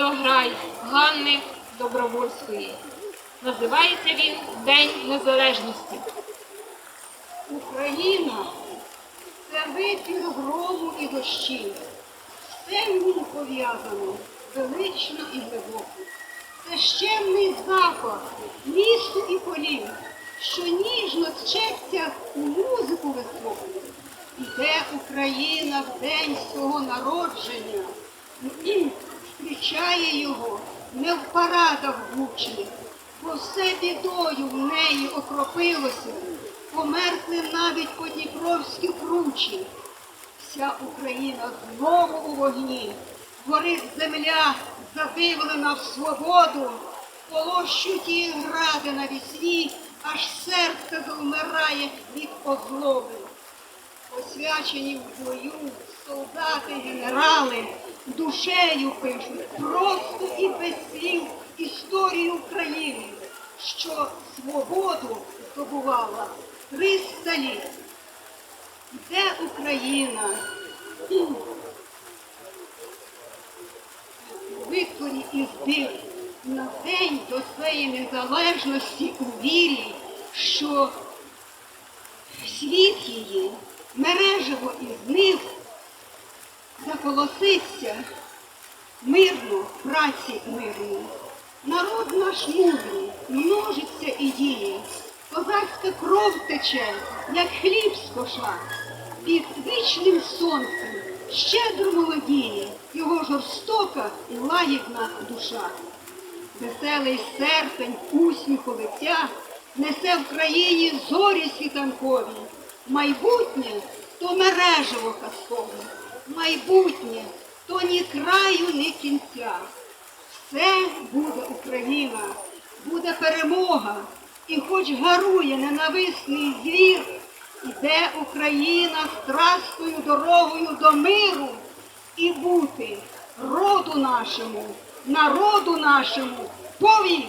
водограй Ганни Добровольської. Називається він День Незалежності. Україна це витвір грому і дощів. Все в ній пов'язано велично і глибоко. Це щемний запах лісу і полів, що ніжно тчеться у музику високу. Іде Україна в день свого народження, зустрічає його не в парадах гучних, бо все бідою в неї окропилося, померкли навіть подніпровські кручі. Вся Україна знову у вогні, горить земля, задивлена в свободу, полощуть її гради на вісні, аж серце завмирає від озлоби. Освячені в бою душею пишуть просто і без слів історію України, що свободу здобувала 300 літ. Де Україна? Витворі із див на день до своєї незалежності у вірі, що світ її, мережево із них заколоситься мирно, праці мирно. Народ наш мудрий, множиться і діє, козацька кров тече, як хліб з коша, під вічним сонцем щедро молодіє його жорстока і лагідна душа. Веселий серпень усміху лиця несе в країні зорі світанкові. Майбутнє то мережево казкове, майбутнє то ні краю, ні кінця. Все буде Україна, буде перемога, і хоч гарує ненависний звір, іде Україна страстною дорогою до миру і бути роду нашому, народу нашому повік.